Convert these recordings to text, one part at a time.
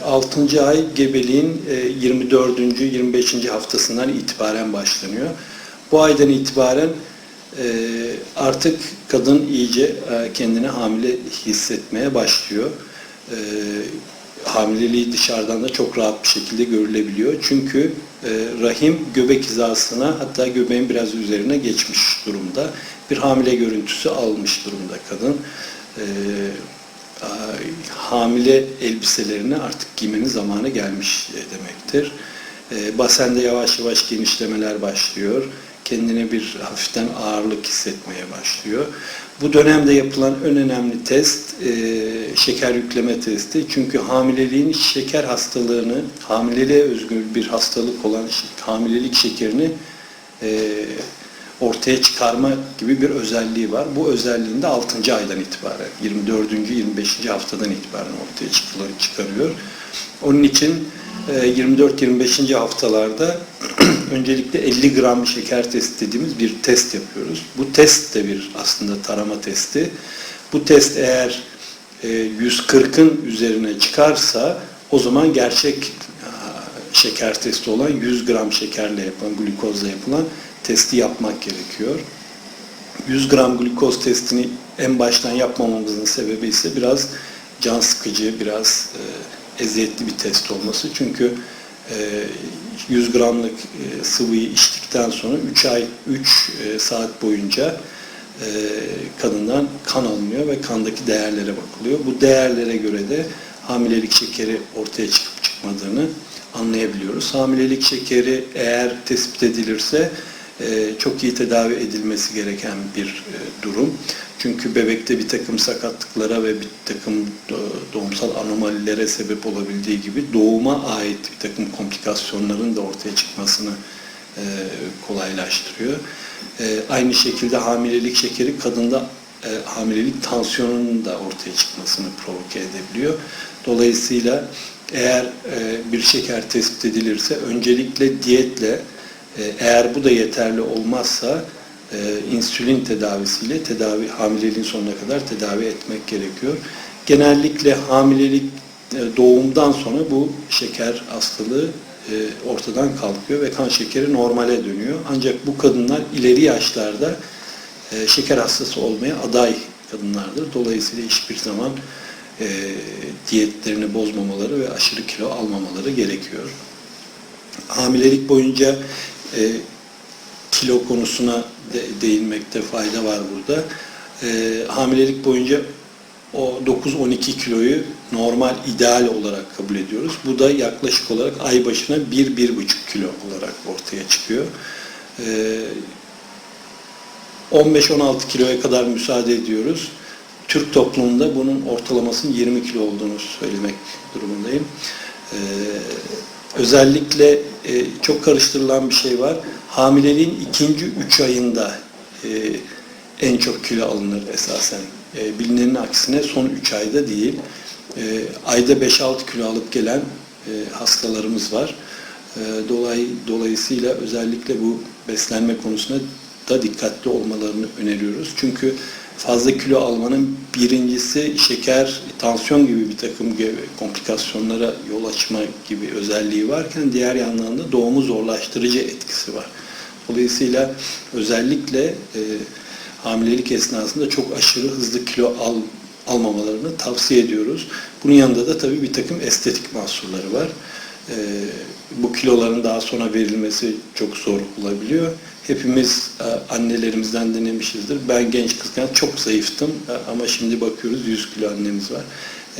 6. ay gebeliğin e, 24. 25. haftasından itibaren başlanıyor. Bu aydan itibaren e, artık kadın iyice e, kendini hamile hissetmeye başlıyor. E, Hamileliği dışarıdan da çok rahat bir şekilde görülebiliyor. Çünkü e, rahim göbek hizasına hatta göbeğin biraz üzerine geçmiş durumda. Bir hamile görüntüsü almış durumda kadın. Hamile elbiselerini artık giymenin zamanı gelmiş e, demektir. E, basende yavaş yavaş genişlemeler başlıyor. Kendine bir hafiften ağırlık hissetmeye başlıyor. Bu dönemde yapılan en önemli test e, şeker yükleme testi. Çünkü hamileliğin şeker hastalığını, hamileliğe özgü bir hastalık olan hamilelik şekerini e, ortaya çıkarma gibi bir özelliği var. Bu özelliğini de 6. aydan itibaren, 24. 25. haftadan itibaren ortaya çıkarıyor. Onun için e, 24-25. haftalarda öncelikle 50 gram şeker testi dediğimiz bir test yapıyoruz. Bu test de bir aslında tarama testi. Bu test eğer e, 140'ın üzerine çıkarsa o zaman gerçek e, şeker testi olan 100 gram şekerle yapılan, glukozla yapılan testi yapmak gerekiyor. 100 gram glukoz testini en baştan yapmamamızın sebebi ise biraz can sıkıcı, biraz e, eziyetli bir test olması. Çünkü e, 100 gramlık e, sıvıyı içtikten sonra 3 ay 3 e, saat boyunca e, kadından kan alınıyor ve kandaki değerlere bakılıyor. Bu değerlere göre de hamilelik şekeri ortaya çıkıp çıkmadığını anlayabiliyoruz. Hamilelik şekeri eğer tespit edilirse çok iyi tedavi edilmesi gereken bir e, durum. Çünkü bebekte bir takım sakatlıklara ve bir takım do- doğumsal anomalilere sebep olabildiği gibi doğuma ait bir takım komplikasyonların da ortaya çıkmasını e, kolaylaştırıyor. E, Aynı şekilde hamilelik şekeri kadında e, hamilelik tansiyonunun da ortaya çıkmasını provoke edebiliyor. Dolayısıyla eğer e, bir şeker tespit edilirse öncelikle diyetle e, eğer bu da yeterli olmazsa e, insülin tedavisiyle tedavi hamileliğin sonuna kadar tedavi etmek gerekiyor. Genellikle hamilelik e, doğumdan sonra bu şeker hastalığı e, ortadan kalkıyor ve kan şekeri normale dönüyor. Ancak bu kadınlar ileri yaşlarda e, şeker hastası olmaya aday kadınlardır. Dolayısıyla hiçbir zaman e, diyetlerini bozmamaları ve aşırı kilo almamaları gerekiyor. Hamilelik boyunca e, kilo konusuna de, değinmekte fayda var burada. E, hamilelik boyunca o 9-12 kiloyu normal ideal olarak kabul ediyoruz. Bu da yaklaşık olarak ay başına 1-1,5 kilo olarak ortaya çıkıyor. E, 15-16 kiloya kadar müsaade ediyoruz. Türk toplumunda bunun ortalamasının 20 kilo olduğunu söylemek durumundayım. Ee, özellikle çok karıştırılan bir şey var. Hamileliğin ikinci üç ayında e, en çok kilo alınır esasen. E, bilinenin aksine son 3 ayda değil. E, ayda 5-6 kilo alıp gelen e, hastalarımız var. E, dolay, dolayısıyla özellikle bu beslenme konusunda da dikkatli olmalarını öneriyoruz. Çünkü fazla kilo almanın birincisi şeker, tansiyon gibi bir takım komplikasyonlara yol açma gibi özelliği varken diğer yandan da doğumu zorlaştırıcı etkisi var. Dolayısıyla özellikle e, hamilelik esnasında çok aşırı hızlı kilo al, almamalarını tavsiye ediyoruz. Bunun yanında da tabii bir takım estetik mahsurları var. E, bu kiloların daha sonra verilmesi çok zor olabiliyor. Hepimiz e, annelerimizden denemişizdir. Ben genç kızken çok zayıftım e, ama şimdi bakıyoruz 100 kilo annemiz var.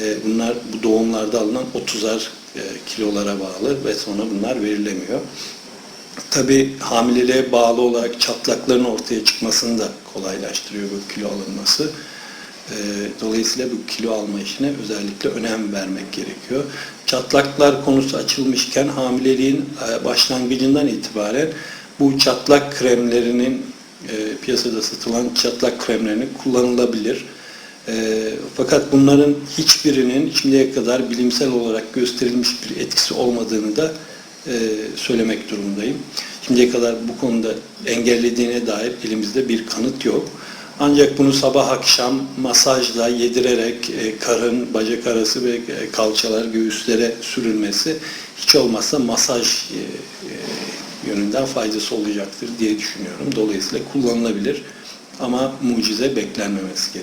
E, Bunlar bu doğumlarda alınan 30'ar e, kilolara bağlı ve sonra bunlar verilemiyor. Tabii hamileliğe bağlı olarak çatlakların ortaya çıkmasını da kolaylaştırıyor bu kilo alınması. Dolayısıyla bu kilo alma işine özellikle önem vermek gerekiyor. Çatlaklar konusu açılmışken hamileliğin başlangıcından itibaren bu çatlak kremlerinin e, piyasada satılan çatlak kremlerini kullanılabilir. E, fakat bunların hiçbirinin şimdiye kadar bilimsel olarak gösterilmiş bir etkisi olmadığını da e, söylemek durumundayım. Şimdiye kadar bu konuda engellediğine dair elimizde bir kanıt yok. Ancak bunu sabah akşam masajla yedirerek e, karın, bacak arası ve e, kalçalar göğüslere sürülmesi hiç olmazsa masaj e, e, yönünden faydası olacaktır diye düşünüyorum. Dolayısıyla kullanılabilir ama mucize beklenmemesi gerekiyor.